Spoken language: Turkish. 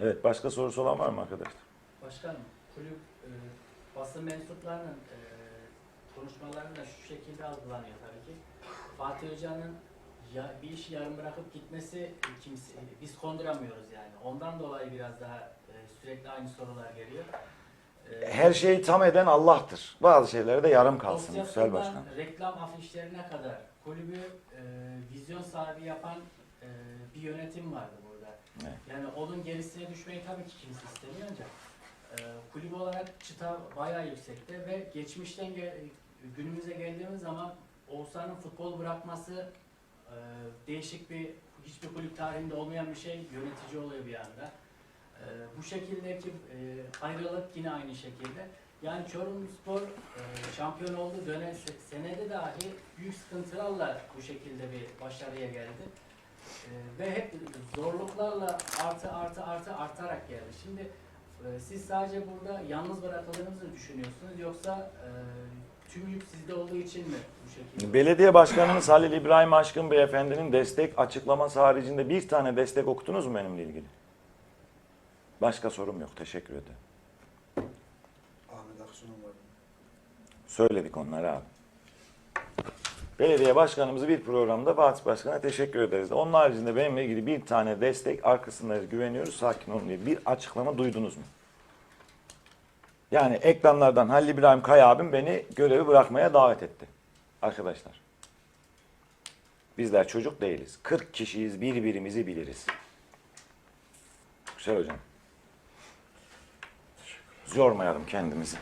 Evet başka sorusu olan var mı arkadaşlar? Başkanım, kulüp e, basın mensuplarının e, konuşmalarında şu şekilde algılanıyor tabii ki. Fatih Hoca'nın ya, bir işi yarım bırakıp gitmesi kimse, biz konduramıyoruz yani. Ondan dolayı biraz daha e, sürekli aynı sorular geliyor. E, Her şeyi tam eden Allah'tır. Bazı şeylere de yarım kalsın Yüksel Başkan. reklam afişlerine kadar kulübü e, vizyon sahibi yapan e, bir yönetim vardı burada. Evet. Yani onun gerisine düşmeyi tabii ki kimse istemiyor ancak e, kulüp olarak çıta bayağı yüksekte ve geçmişten ge- günümüze geldiğimiz zaman Oğuzhan'ın futbol bırakması e, değişik bir hiçbir kulüp tarihinde olmayan bir şey yönetici oluyor bir anda. E, bu şekildeki e, ayrılık yine aynı şekilde. Yani Çorumspor e, şampiyon olduğu dönem se- senede dahi büyük sıkıntılarla bu şekilde bir başarıya geldi. E, ve hep zorluklarla artı artı artı artarak geldi. Şimdi e, siz sadece burada yalnız bırakıldığınızı düşünüyorsunuz yoksa e, tüm yük sizde olduğu için mi bu şekilde? Belediye Başkanımız Halil İbrahim Aşkın Beyefendi'nin destek açıklaması haricinde bir tane destek okudunuz mu benimle ilgili? Başka sorum yok. Teşekkür ederim. Ahmet Aksu'nun var. Söyledik onları abi. Belediye başkanımızı bir programda Fatih Başkan'a teşekkür ederiz. Onun haricinde benimle ilgili bir tane destek arkasındayız güveniyoruz sakin olun diye bir açıklama duydunuz mu? Yani ekranlardan Halil İbrahim Kaya abim beni görevi bırakmaya davet etti. Arkadaşlar. Bizler çocuk değiliz. 40 kişiyiz birbirimizi biliriz. Güzel hocam. Yormayalım kendimizi.